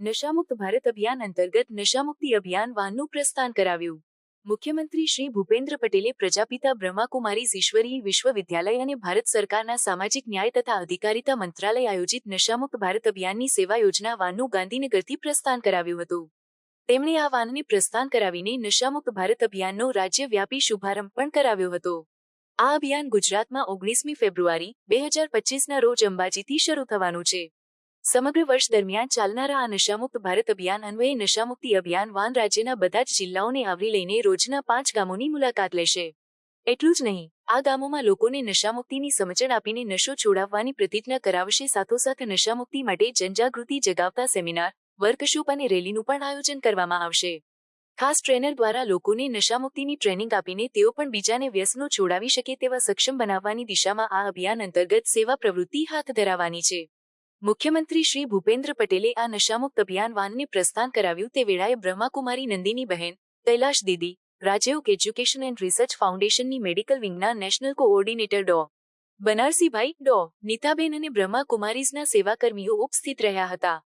નશામુક્ત ભારત અભિયાન અંતર્ગત નશામુક્તિ અભિયાન વાનનું પ્રસ્થાન કરાવ્યું. મુખ્યમંત્રી શ્રી ભૂપેન્દ્ર પટેલે પ્રજાપિતા બ્રહ્માકુમારી ઈશ્વરીય વિશ્વવિદ્યાલય અને ભારત સરકારના સામાજિક ન્યાય તથા અધિકારિતા મંત્રાલય આયોજિત નશામુક્ત ભારત અભિયાનની સેવા યોજના વાનનું ગાંધીનગરથી પ્રસ્થાન કરાવ્યું હતું. તેમણે આ વાનને પ્રસ્થાન કરાવીને નશામુક્ત ભારત અભિયાનનો રાજ્યવ્યાપી શુભારંભ પણ કરાવ્યો હતો. આ અભિયાન ગુજરાતમાં ઓગણીસમી ફેબ્રુઆરી, બે હજાર પચીસના રોજ અંબાજીથી શરૂ થવાનું છે. સમગ્ર વર્ષ દરમિયાન ચાલનારા આ નશામુક્ત ભારત અભિયાન અન્વયે નશામુક્તિ અભિયાન વાન રાજ્યના બધા જ જિલ્લાઓને આવરી લઈને રોજના પાંચ ગામોની મુલાકાત લેશે. એટલું જ નહીં, આ ગામોમાં લોકોને નશામુક્તિની સમજણ આપીને નશો છોડાવવાની પ્રતિજ્ઞા કરાવશે. સાથોસાથ નશામુક્તિ માટે જનજાગૃતિ જગાવતા સેમિનાર, વર્કશોપ અને રેલીનું પણ આયોજન કરવામાં આવશે. ખાસ ટ્રેનર દ્વારા લોકોને નશામુક્તિની ટ્રેનિંગ આપીને તેઓ પણ બીજાને વ્યસનો છોડાવી શકે તેવા સક્ષમ બનાવવાની દિશામાં આ અભિયાન અંતર્ગત સેવા પ્રવૃત્તિ હાથ ધરાવવાની છે. મુખ્યમંત્રી શ્રી ભૂપેન્દ્ર પટેલે આ નશામુક્ત અભિયાન વાનને પ્રસ્થાન કરાવ્યું તે વેળાએ બ્રહ્માકુમારી નંદિની બહેન, Kailash Didi, Rajyoga education and research ફાઉન્ડેશનની મેડિકલ વિંગના નેશનલ કોઓર્ડિનેટર ડો. બનારસીભાઈ ડો. નીતાબેન અને બ્રહ્માકુમારીઝના સેવાકર્મીઓ ઉપસ્થિત રહ્યા હતા.